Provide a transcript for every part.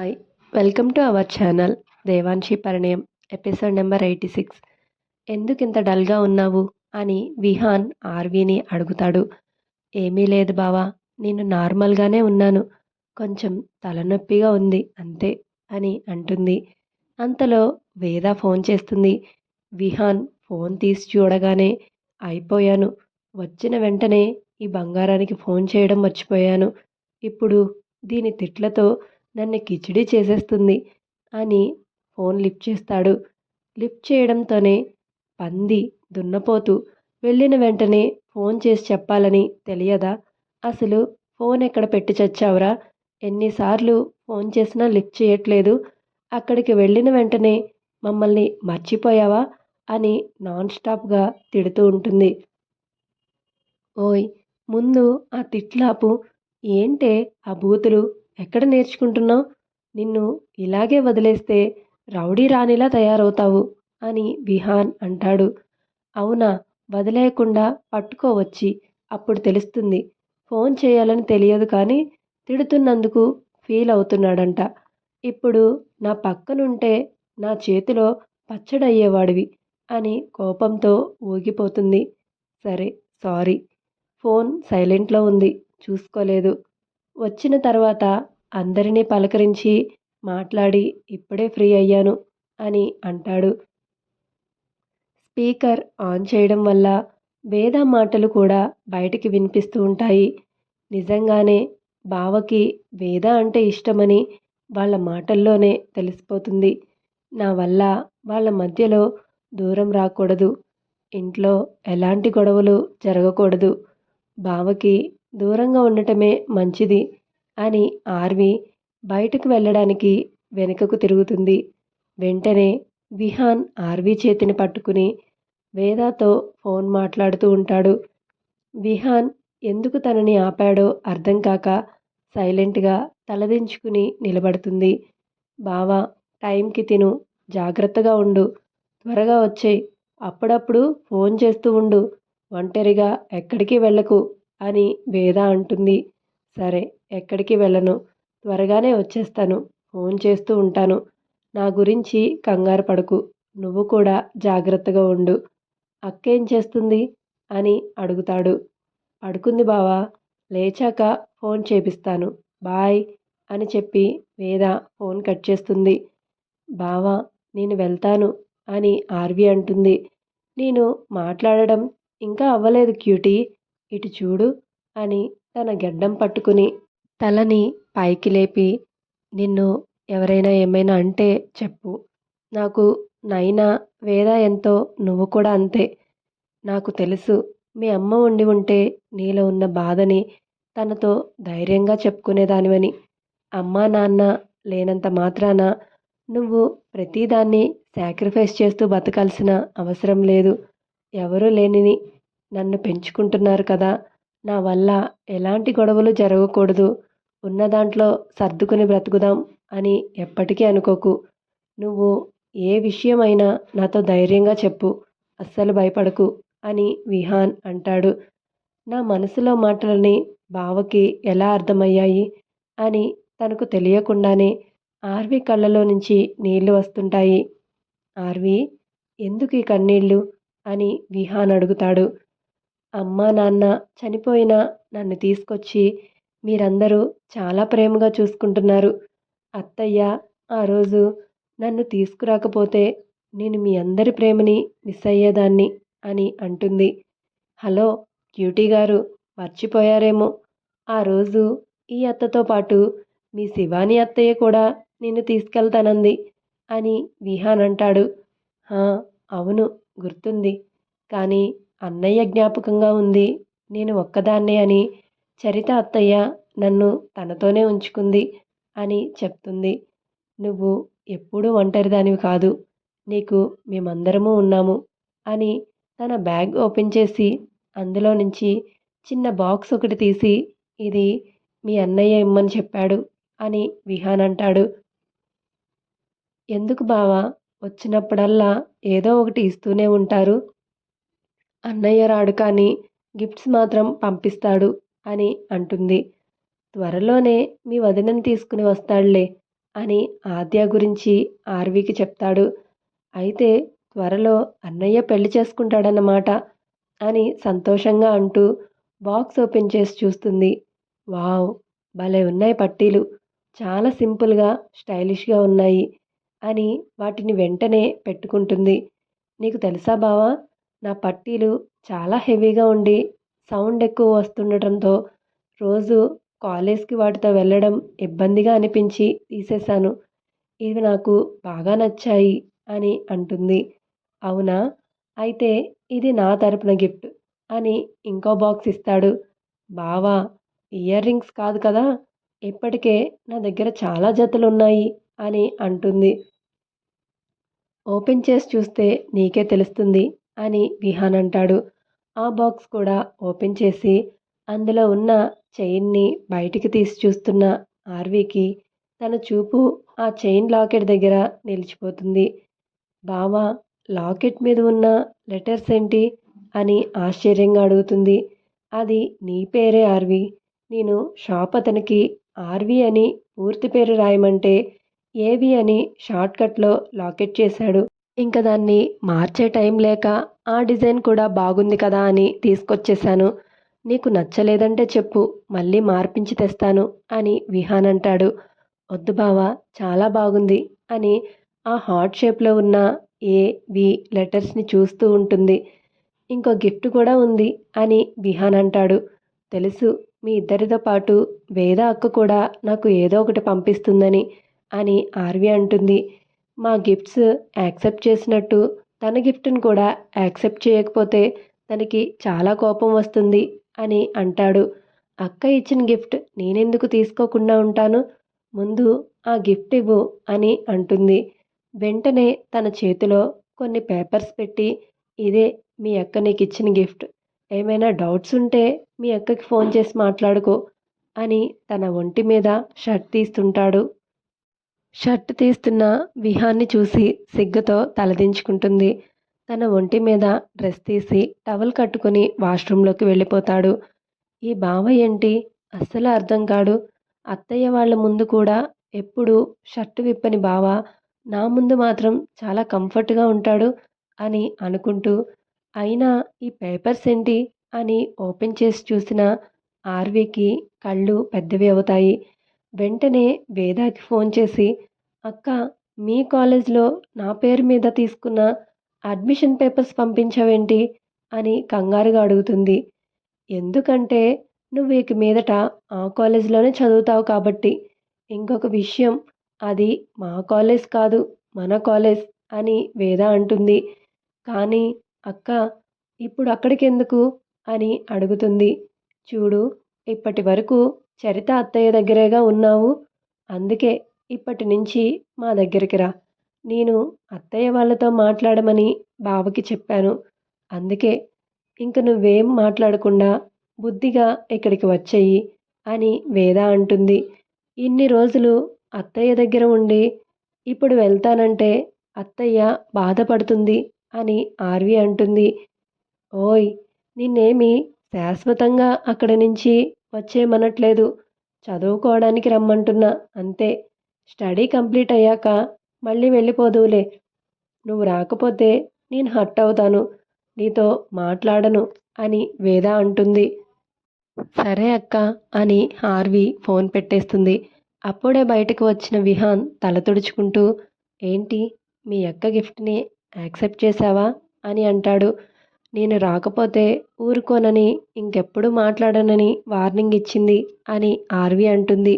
Hi welcome to our channel Devanshi Parinayam episode number eighty six ఎందుకు ఇంత డల్గా ఉన్నావు? అని విహాన్ ఆర్వీని అడుగుతాడు. ఏమీ లేదు బావా నేను నార్మల్గానే ఉన్నాను. కొంచెం తలనొప్పిగా ఉంది అంతే అని అంటుంది. అంతలో వేద ఫోన్ చేస్తుంది. విహాన్ ఫోన్ తీసి చూడగానే అయిపోయాను. వచ్చిన వెంటనే ఈ బంగారానికి ఫోన్ చేయడం మర్చిపోయాను. ఇప్పుడు దీని తిట్లతో నన్ను కిచిడి చేసేస్తుంది అని ఫోన్ లిఫ్ట్ చేస్తాడు. లిఫ్ట్ చేయడంతోనే పంది దున్నపోతు వెళ్ళిన వెంటనే ఫోన్ చేసి చెప్పాలని తెలియదా? అసలు ఫోన్ ఎక్కడ పెట్టి చచ్చావురా? ఎన్నిసార్లు ఫోన్ చేసినా లిఫ్ట్ చేయట్లేదు. అక్కడికి వెళ్ళిన వెంటనే మమ్మల్ని మర్చిపోయావా? అని నాన్ స్టాప్గా తిడుతూ ఉంటుంది. ఓయ్ ముందు ఆ తిట్లాపు ఏంటే ఆ బూతులు? ఎక్కడ నేర్చుకుంటున్నావు? నిన్ను ఇలాగే వదిలేస్తే రౌడీ రాణిలా తయారవుతావు అని విహాన్ అంటాడు. అవునా? వదిలేయకుండా పట్టుకోవచ్చి అప్పుడు తెలుస్తుంది. ఫోన్ చేయాలని తెలియదు కానీ తిడుతున్నందుకు ఫీల్ అవుతున్నాడంట. ఇప్పుడు నా పక్కనుంటే నా చేతిలో పచ్చడయ్యేవాడివి అని కోపంతో ఊగిపోతుంది. సరే సారీ. ఫోన్ సైలెంట్లో ఉంది చూసుకోలేదు. వచ్చిన తర్వాత అందరినీ పలకరించి మాట్లాడి ఇప్పుడే ఫ్రీ అయ్యాను అని అంటాడు. స్పీకర్ ఆన్ చేయడం వల్ల వేద మాటలు కూడా బయటికి వినిపిస్తూ ఉంటాయి. నిజంగానే బావకి వేద అంటే ఇష్టమని వాళ్ళ మాటల్లోనే తెలిసిపోతుంది. నా వల్ల వాళ్ళ మధ్యలో దూరం రాకూడదు. ఇంట్లో ఎలాంటి గొడవలు జరగకూడదు. బావకి దూరంగా ఉండటమే మంచిది. అని ఆర్వి బయటకు వెళ్ళడానికి వెనుకకు తిరుగుతుంది. వెంటనే విహాన్ ఆర్వి చేతిని పట్టుకుని వేదాతో ఫోన్ మాట్లాడుతూ ఉంటాడు. విహాన్ ఎందుకు తనని ఆపాడో అర్థం కాక సైలెంట్గా తలదించుకుని నిలబడుతుంది. బావా టైంకి తిను జాగ్రత్తగా ఉండు త్వరగా వచ్చేయి అప్పుడప్పుడు ఫోన్ చేస్తూ ఉండు ఒంటరిగా ఎక్కడికి వెళ్ళకు అని వేద అంటుంది. సరే ఎక్కడికి వెళ్ళను. త్వరగానే వచ్చేస్తాను. ఫోన్ చేస్తూ ఉంటాను. నా గురించి కంగారు పడకు. నువ్వు కూడా జాగ్రత్తగా ఉండు. అక్కేం చేస్తుంది? అని అడుగుతాడు. పడుకుంది బావా. లేచాక ఫోన్ చేపిస్తాను. బాయ్ అని చెప్పి వేద ఫోన్ కట్ చేస్తుంది. బావా నేను వెళ్తాను అని ఆర్వి అంటుంది. నేను మాట్లాడడం ఇంకా అవ్వలేదు క్యూటీ. ఇటు చూడు అని తన గెడ్డం పట్టుకుని తలని పైకి లేపి నిన్ను ఎవరైనా ఏమైనా అంటే చెప్పు. నాకు నైనా వేద ఎంతో నువ్వు కూడా అంతే. నాకు తెలుసు మీ అమ్మ ఉండి ఉంటే నీలో ఉన్న బాధని తనతో ధైర్యంగా చెప్పుకునేదానివని. అమ్మా నాన్న లేనంత మాత్రాన నువ్వు ప్రతిదాన్ని సాక్రిఫైస్ చేస్తూ బతకాల్సిన అవసరం లేదు. ఎవరూ లేనిని నన్ను పెంచుకుంటున్నారు కదా. నా వల్ల ఎలాంటి గొడవలు జరగకూడదు. ఉన్న దాంట్లో సర్దుకుని బ్రతుకుదాం అని ఎప్పటికీ అనుకోకు. నువ్వు ఏ విషయమైనా నాతో ధైర్యంగా చెప్పు అస్సలు భయపడకు అని విహాన్ అంటాడు. నా మనసులో మాటలని బావకి ఎలా అర్థమయ్యాయి అని తనకు తెలియకుండానే ఆర్వి కళ్ళలో నుంచి నీళ్ళు వస్తుంటాయి. ఆర్వి ఎందుకు ఈ కన్నీళ్ళు అని విహాన్ అడుగుతాడు. అమ్మా నాన్న చనిపోయినా నన్ను తీసుకొచ్చి మీరందరూ చాలా ప్రేమగా చూసుకుంటున్నారు. అత్తయ్య ఆ రోజు నన్ను తీసుకురాకపోతే నేను మీ అందరి ప్రేమని మిస్ అయ్యేదాన్ని అని అంటుంది. హలో క్యూటీ గారు మర్చిపోయారేమో. ఆ రోజు ఈ అత్తతో పాటు మీ శివాని అత్తయ్య కూడా నిన్ను తీసుకెళ్తానంది అని విహాన్ అంటాడు. అవును గుర్తుంది. కానీ అన్నయ్య జ్ఞాపకంగా ఉంది నేను ఒక్కదాన్నే అని చరిత అత్తయ్య నన్ను తనతోనే ఉంచుకుంది అని చెప్తుంది. నువ్వు ఎప్పుడూ ఒంటరిదానివి కాదు. నీకు మేమందరము ఉన్నాము అని తన బ్యాగ్ ఓపెన్ చేసి అందులో నుంచి చిన్న బాక్స్ ఒకటి తీసి ఇది మీ అన్నయ్య ఇమ్మని చెప్పాడు అని విహాన్ అంటాడు. ఎందుకు బావా? వచ్చినప్పుడల్లా ఏదో ఒకటి ఇస్తూనే ఉంటారు. అన్నయ్య రాడు కానీ గిఫ్ట్స్ మాత్రం పంపిస్తాడు. అని అంటుంది. త్వరలోనే మీ వదినని తీసుకుని వస్తాడులే అని ఆద్య గురించి ఆర్వీకి చెప్తాడు. అయితే త్వరలో అన్నయ్య పెళ్ళి చేసుకుంటాడన్నమాట అని సంతోషంగా అంటూ బాక్స్ ఓపెన్ చేసి చూస్తుంది. వావ్ భలే ఉన్నాయి పట్టీలు. చాలా సింపుల్గా స్టైలిష్గా ఉన్నాయి అని వాటిని వెంటనే పెట్టుకుంటుంది. నీకు తెలుసా బావా నా పట్టీలు చాలా హెవీగా ఉండి సౌండ్ ఎక్కువ వస్తుండటంతో రోజు కాలేజ్కి వాటితో వెళ్ళడం ఇబ్బందిగా అనిపించి తీసేశాను. ఇవి నాకు బాగా నచ్చాయి అని అంటుంది. అవునా? అయితే ఇది నా తరపున గిఫ్ట్ అని ఇంకో బాక్స్ ఇస్తాడు. బావా ఇయర్ రింగ్స్ కాదు కదా? ఇప్పటికే నా దగ్గర చాలా జతలు ఉన్నాయి అని అంటుంది. ఓపెన్ చేసి చూస్తే నీకే తెలుస్తుంది అని విహాన్ అంటాడు. ఆ బాక్స్ కూడా ఓపెన్ చేసి అందులో ఉన్న చైన్ని బయటికి తీసి చూస్తున్న ఆర్వీకి తన చూపు ఆ చైన్ లాకెట్ దగ్గర నిలిచిపోతుంది. బావా లాకెట్ మీద ఉన్న లెటర్స్ ఏంటి? అని ఆశ్చర్యంగా అడుగుతుంది. అది నీ పేరే ఆర్వి. నేను షాప్ అతనికి ఆర్వి అని పూర్తి పేరు రాయమంటే ఏవి అని షార్ట్కట్లో లాకెట్ చేశాడు. ఇంకా దాన్ని మార్చే టైం లేక ఆ డిజైన్ కూడా బాగుంది కదా అని తీసుకొచ్చేసాను. నీకు నచ్చలేదంటే చెప్పు మళ్ళీ మార్పించి తెస్తాను అని విహాన్ అంటాడు. వద్దు బావా చాలా బాగుంది అని ఆ హార్ట్ షేప్లో ఉన్న ఏ వి లెటర్స్ని చూస్తూ ఉంటుంది. ఇంకో గిఫ్ట్ కూడా ఉంది అని విహాన్ అంటాడు. తెలుసు మీ ఇద్దరితో పాటు వేద అక్క కూడా నాకు ఏదో ఒకటి పంపిస్తుందని అని ఆర్వి అంటుంది. మా గిఫ్ట్స్ యాక్సెప్ట్ చేసినట్టు తన గిఫ్ట్ని కూడా యాక్సెప్ట్ చేయకపోతే తనకి చాలా కోపం వస్తుంది అని అంటాడు. అక్క ఇచ్చిన గిఫ్ట్ నేనెందుకు తీసుకోకుండా ఉంటాను? ముందు ఆ గిఫ్ట్ ఇవ్వు అని అంటుంది. వెంటనే తన చేతిలో కొన్ని పేపర్స్ పెట్టి ఇదే మీ అక్క నీకు ఇచ్చిన గిఫ్ట్ ఏమైనా డౌట్స్ ఉంటే మీ అక్కకి ఫోన్ చేసి మాట్లాడుకో అని తన ఒంటి మీద షర్ట్ తీస్తుంటాడు. షర్ట్ తీస్తున్న విహాన్ని చూసి సిగ్గుతో తలదించుకుంటుంది. తన ఒంటి మీద డ్రెస్ తీసి టవల్ కట్టుకుని వాష్రూంలోకి వెళ్ళిపోతాడు. ఈ బావ ఏంటి? అస్సలు అర్థం కాడు. అత్తయ్య వాళ్ళ ముందు కూడా ఎప్పుడు షర్టు విప్పని బావ నా ముందు మాత్రం చాలా కంఫర్ట్గా ఉంటాడు అని అనుకుంటూ అయినా ఈ పేపర్స్ ఏంటి? అని ఓపెన్ చేసి చూసిన ఆర్వీకి కళ్ళు పెద్దవి అవుతాయి. వెంటనే వేదాకి ఫోన్ చేసి అక్క మీ కాలేజ్లో నా పేరు మీద తీసుకున్న అడ్మిషన్ పేపర్స్ పంపించావేంటి? అని కంగారుగా అడుగుతుంది. ఎందుకంటే నువ్వు ఇక మీదట ఆ కాలేజ్లోనే చదువుతావు కాబట్టి. ఇంకొక విషయం అది మా కాలేజ్ కాదు మన కాలేజ్ అని వేద అంటుంది. కానీ అక్క ఇప్పుడు అక్కడికెందుకు? అని అడుగుతుంది. చూడు ఇప్పటి వరకు చరిత అత్తయ్య దగ్గరేగా ఉన్నావు. అందుకే ఇప్పటి నుంచి మా దగ్గరికి రా. నేను అత్తయ్య వాళ్ళతో మాట్లాడమని బావకి చెప్పాను. అందుకే ఇంక నువ్వేం మాట్లాడకుండా బుద్ధిగా ఇక్కడికి వచ్చేయి అని వేద అంటుంది. ఇన్ని రోజులు అత్తయ్య దగ్గర ఉండి ఇప్పుడు వెళ్తానంటే అత్తయ్య బాధపడుతుంది అని ఆర్వి అంటుంది. ఓయ్ నిన్నేమి శాశ్వతంగా అక్కడి నుంచి వచ్చేయమనట్లేదు. చదువుకోవడానికి రమ్మంటున్నా. అంతే. స్టడీ కంప్లీట్ అయ్యాక మళ్ళీ వెళ్ళిపోదువులే. నువ్వు రాకపోతే నేను హర్ట్ అవుతాను. నీతో మాట్లాడను అని వేద అంటుంది. సరే అక్క అని హార్వి ఫోన్ పెట్టేస్తుంది. అప్పుడే బయటకు వచ్చిన విహాన్ తల తుడుచుకుంటూ ఏంటి మీ అక్క గిఫ్ట్ని యాక్సెప్ట్ చేశావా? అని అంటాడు. నేను రాకపోతే ఊరుకోనని ఇంకెప్పుడు మాట్లాడనని వార్నింగ్ ఇచ్చింది అని ఆర్వి అంటుంది.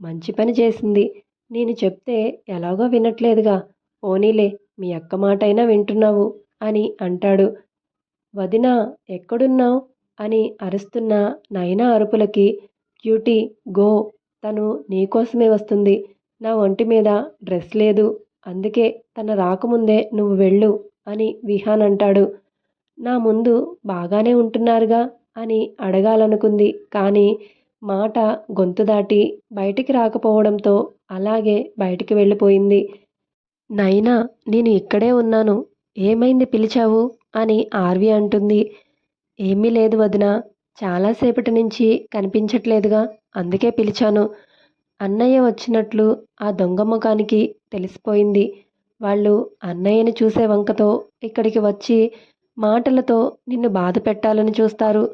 మంచి పని చేసింది. నేను చెప్తే ఎలాగో వినట్లేదుగా. పోనీలే మీ అక్క మాటైనా వింటున్నావు అని అంటాడు. వదిన ఎక్కడున్నావు? అని అరుస్తున్న నైనా అరుపులకి క్యూటీ గో తను నీకోసమే వస్తుంది. నా ఒంటి మీద డ్రెస్ లేదు. అందుకే తన రాకముందే నువ్వు వెళ్ళు అని విహాన్ అంటాడు. నా ముందు బాగానే ఉంటున్నారుగా అని అడగాలనుకుంది. కానీ మాట గొంతు దాటి బయటికి రాకపోవడంతో అలాగే బయటికి వెళ్ళిపోయింది. నైనా నేను ఇక్కడే ఉన్నాను. ఏమైంది పిలిచావు? అని ఆర్వి అంటుంది. ఏమీ లేదు వదిన. చాలాసేపటి నుంచి కనిపించట్లేదుగా. అందుకే పిలిచాను. అన్నయ్య వచ్చినట్లు ఆ దొంగ ముఖానికి తెలిసిపోయింది. వాళ్ళు అన్నయ్యని చూసే వంకతో ఇక్కడికి వచ్చి మాటలతో నిన్ను బాధ పెట్టాలని చూస్తారు.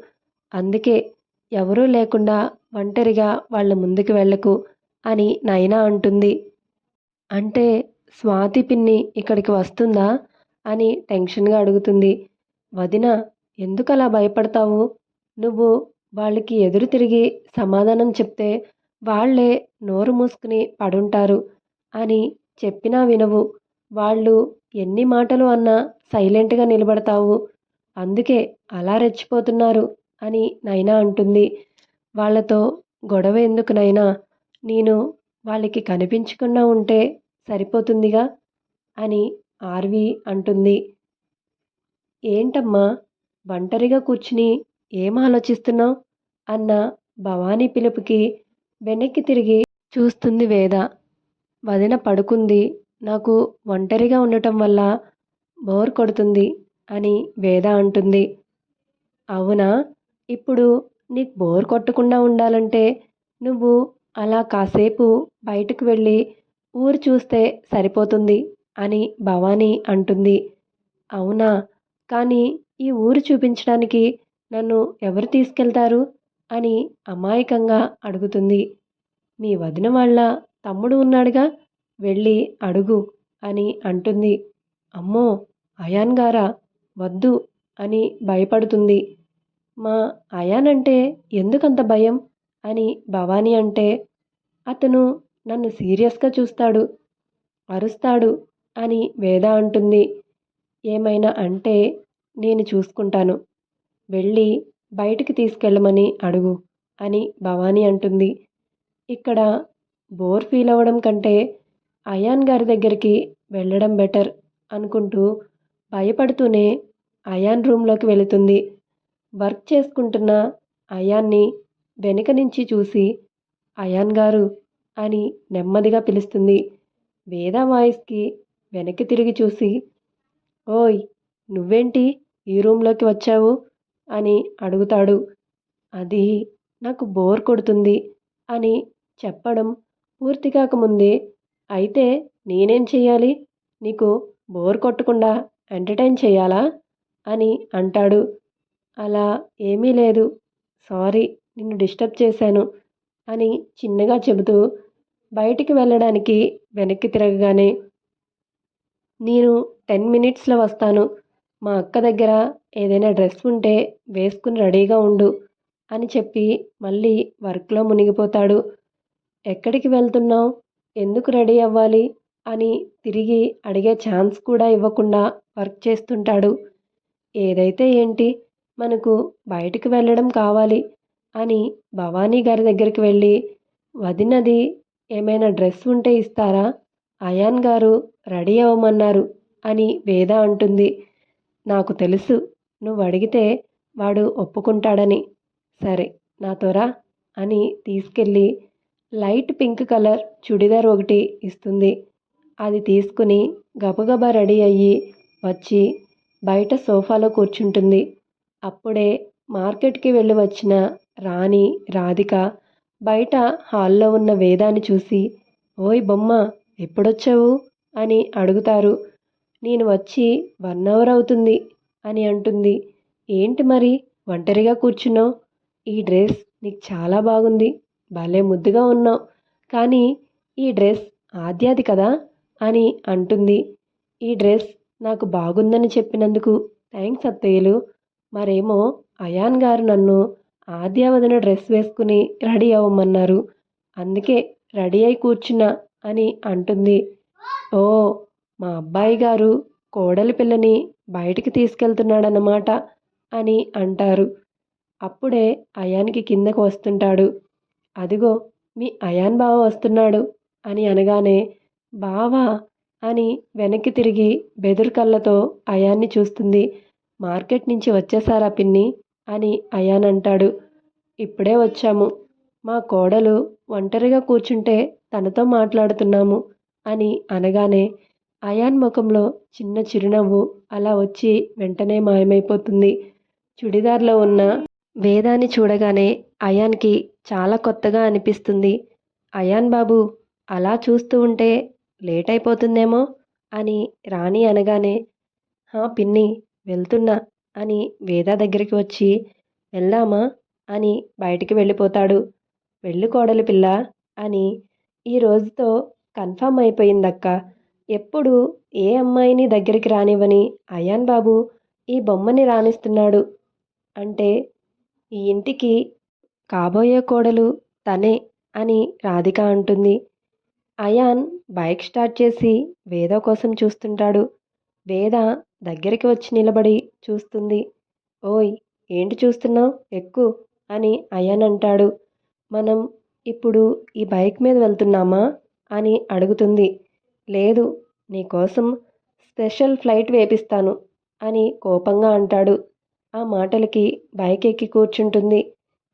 అందుకే ఎవరూ లేకుండా ఒంటరిగా వాళ్ళ ముందుకు వెళ్ళకు అని నైనా అంటుంది. అంటే స్వాతి పిన్ని ఇక్కడికి వస్తుందా అని టెన్షన్గా అడుగుతుంది. వదిన ఎందుకు అలా భయపడతావు? నువ్వు వాళ్ళకి ఎదురు తిరిగి సమాధానం చెప్తే వాళ్ళే నోరు మూసుకుని పడుంటారు అని చెప్పినా వినవు. వాళ్ళు ఎన్ని మాటలు అన్నా సైలెంట్గా నిలబడతావు. అందుకే అలా రెచ్చిపోతున్నారు అని నైనా అంటుంది. వాళ్ళతో గొడవ ఎందుకు నైనా? నేను వాళ్ళకి కనిపించకుండా ఉంటే సరిపోతుందిగా? అని ఆర్వి అంటుంది. ఏంటమ్మా? ఒంటరిగా కూర్చుని ఏం ఆలోచిస్తున్నావు? అన్న భవానీ పిలుపుకి వెనక్కి తిరిగి చూస్తుంది వేద. వదిన పడుకుంది. నాకు ఒంటరిగా ఉండటం వల్ల బోర్ కొడుతుంది అని వేద అంటుంది. అవునా? ఇప్పుడు నీకు బోర్ కొట్టకుండా ఉండాలంటే నువ్వు అలా కాసేపు బయటకు వెళ్ళి ఊరు చూస్తే సరిపోతుంది అని భవానీ అంటుంది. అవునా? కానీ ఈ ఊరు చూపించడానికి నన్ను ఎవరు తీసుకెళ్తారు? అని అమాయకంగా అడుగుతుంది. మీ వదిన వాళ్ళ తమ్ముడు ఉన్నాడుగా? వెళ్ళి అడుగు అని అంటుంది. అమ్మో అయాన్ గారా? వద్దు అని భయపడుతుంది. మా అయాన్ అంటే ఎందుకంత భయం? అని భవానీ అంటే అతను నన్ను సీరియస్గా చూస్తాడు అరుస్తాడు అని వేద అంటుంది. ఏమైనా అంటే నేను చూసుకుంటాను. వెళ్ళి బయటికి తీసుకెళ్ళమని అడుగు అని భవానీ అంటుంది. ఇక్కడ బోర్ ఫీల్ అవ్వడం కంటే అయాన్ గారి దగ్గరికి వెళ్ళడం బెటర్ అనుకుంటూ భయపడుతూనే అయాన్ రూమ్లోకి వెళుతుంది. వర్క్ చేసుకుంటున్న అయాన్ని వెనుక నుంచి చూసి అయాన్ గారు అని నెమ్మదిగా పిలుస్తుంది. వేద వాయిస్కి వెనక్కి తిరిగి చూసి ఓయ్ నువ్వేంటి ఈ రూమ్లోకి వచ్చావు? అని అడుగుతాడు. అది నాకు బోర్ కొడుతుంది అని చెప్పడం పూర్తి కాకముందే అయితే నేనేం చెయ్యాలి? నీకు బోర్ కొట్టకుండా ఎంటర్టైన్ చేయాలా అని అంటాడు. అలా ఏమీ లేదు. సారీ నిన్ను డిస్టర్బ్ చేశాను అని చిన్నగా చెబుతూ బయటికి వెళ్ళడానికి వెనక్కి తిరగగానే నేను టెన్ మినిట్స్లో వస్తాను. మా అక్క దగ్గర ఏదైనా డ్రెస్ ఉంటే వేసుకుని రెడీగా ఉండు అని చెప్పి మళ్ళీ వర్క్లో మునిగిపోతాడు. ఎక్కడికి వెళ్తున్నావు? ఎందుకు రెడీ అవ్వాలి అని తిరిగి అడిగే ఛాన్స్ కూడా ఇవ్వకుండా వర్క్ చేస్తుంటాడు. ఏదైతే ఏంటి మనకు బయటికి వెళ్ళడం కావాలి అని భవానీ గారి దగ్గరికి వెళ్ళి వదినది ఏమైనా డ్రెస్ ఉంటే ఇస్తారా? అయాన్ గారు రెడీ అవ్వమన్నారు అని వేద అంటుంది. నాకు తెలుసు నువ్వు అడిగితే వాడు ఒప్పుకుంటాడని. సరే నాతోరా అని తీసుకెళ్ళి లైట్ పింక్ కలర్ చుడిదార్ ఒకటి ఇస్తుంది. అది తీసుకుని గబగబా రెడీ అయ్యి వచ్చి బయట సోఫాలో కూర్చుంటుంది. అప్పుడే మార్కెట్కి వెళ్ళి వచ్చిన రాణి రాధిక బయట హాల్లో ఉన్న వేదాన్ని చూసి ఓయ్ బొమ్మ ఎప్పుడొచ్చావు? అని అడుగుతారు. నేను వచ్చి వన్ అవర్ అవుతుంది అని అంటుంది. ఏంటి మరి ఒంటరిగా కూర్చున్నావు? ఈ డ్రెస్ నీకు చాలా బాగుంది. భలే ముద్దుగా ఉన్నావు. కానీ ఈ డ్రెస్ ఆద్యాది కదా అని అంటుంది. ఈ డ్రెస్ నాకు బాగుందని చెప్పినందుకు థ్యాంక్స్ అత్తయ్యలు. మరేమో అయాన్ గారు నన్ను ఆద్యావదన డ్రెస్ వేసుకుని రెడీ అవ్వమన్నారు. అందుకే రెడీ అయి కూర్చున్నా అని అంటుంది. ఓ మా అబ్బాయి గారు కోడలి పిల్లని బయటికి తీసుకెళ్తున్నాడన్నమాట అని అంటారు. అప్పుడే అయానికి కిందకు వస్తుంటాడు. అదిగో మీ అయాన్ బావ వస్తున్నాడు అని అనగానే బావా అని వెనక్కి తిరిగి బెదురు కళ్ళతో అయాన్ని చూస్తుంది. మార్కెట్ నుంచి వచ్చేసారా పిన్ని అని అయాన్ అంటాడు. ఇప్పుడే వచ్చాము. మా కోడలు ఒంటరిగా కూర్చుంటే తనతో మాట్లాడుతున్నాము అని అనగానే అయాన్ ముఖంలో చిన్న చిరునవ్వు అలా వచ్చి వెంటనే మాయమైపోతుంది. చుడిదార్లో ఉన్న వేదాన్ని చూడగానే అయాన్కి చాలా కొత్తగా అనిపిస్తుంది. అయాన్ బాబు అలా చూస్తూ ఉంటే లేట్ అయిపోతుందేమో అని రాణి అనగానే హా పిన్ని వెళ్తున్నా అని వేద దగ్గరికి వచ్చి వెళ్దామా అని బయటికి వెళ్ళిపోతాడు. వెళ్ళి కోడలి పిల్ల అని ఈ రోజుతో కన్ఫామ్ అయిపోయిందక్క. ఎప్పుడు ఏ అమ్మాయిని దగ్గరికి రానివ్వని అయాన్ బాబు ఈ బొమ్మని రాణిస్తున్నాడు అంటే ఈ ఇంటికి కాబోయే కోడలు తనే అని రాధిక అంటుంది. అయాన్ బైక్ స్టార్ట్ చేసి వేద కోసం చూస్తుంటాడు. వేద దగ్గరికి వచ్చి నిలబడి చూస్తుంది. ఓయ్ ఏంటి చూస్తున్నావు? ఎక్కు అని అయాన్ అంటాడు. మనం ఇప్పుడు ఈ బైక్ మీద వెళ్తున్నామా? అని అడుగుతుంది. లేదు నీకోసం స్పెషల్ ఫ్లైట్ వేపిస్తాను అని కోపంగా అంటాడు. ఆ మాటలకి బైక్ ఎక్కి కూర్చుంటుంది.